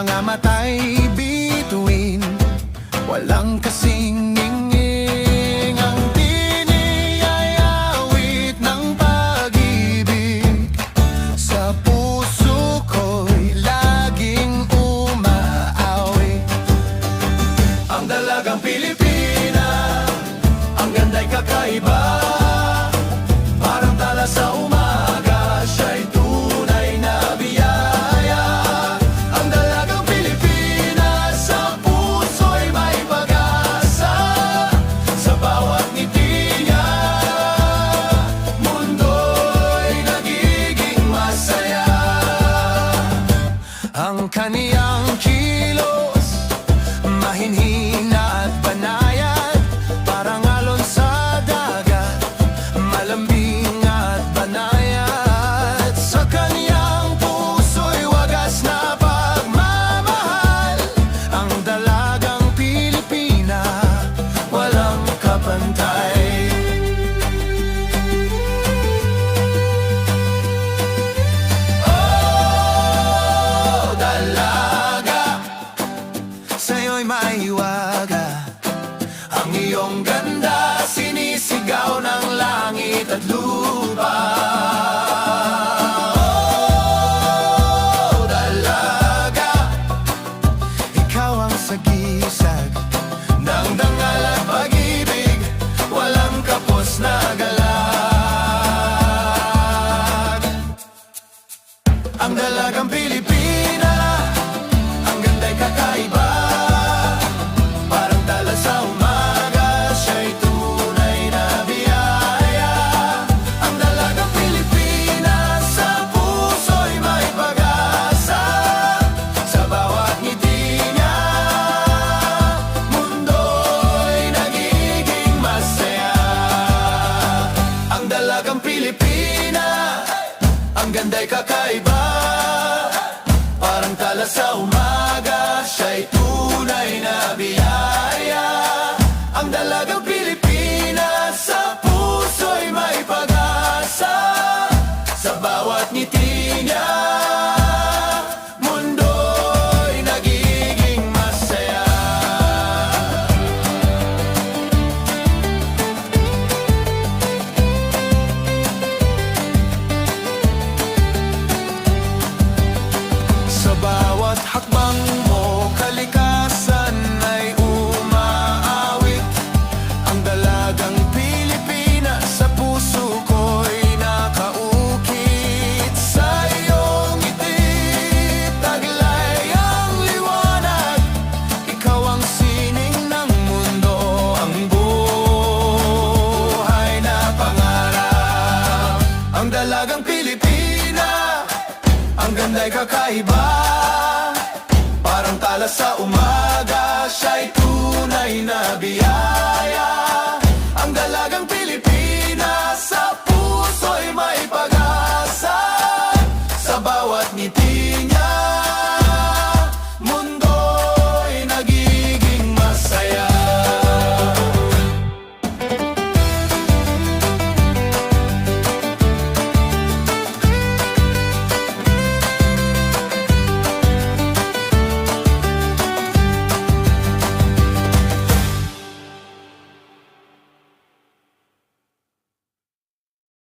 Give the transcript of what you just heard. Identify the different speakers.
Speaker 1: mga mata'y. Kahinhinat at banal iyong ganda Sinisigaw ng langit at lupa. Dalagang Pilipina Ang ganda'y kakaiba. Parang tala sa umaga Siya'y tunay na biyaya. Ang dalagang Pilipina Sa puso'y may pag-asa Sa bawat ngiti niya Tunay kakaiba. Parang tala sa umaga Siya'y tunay na biyaya.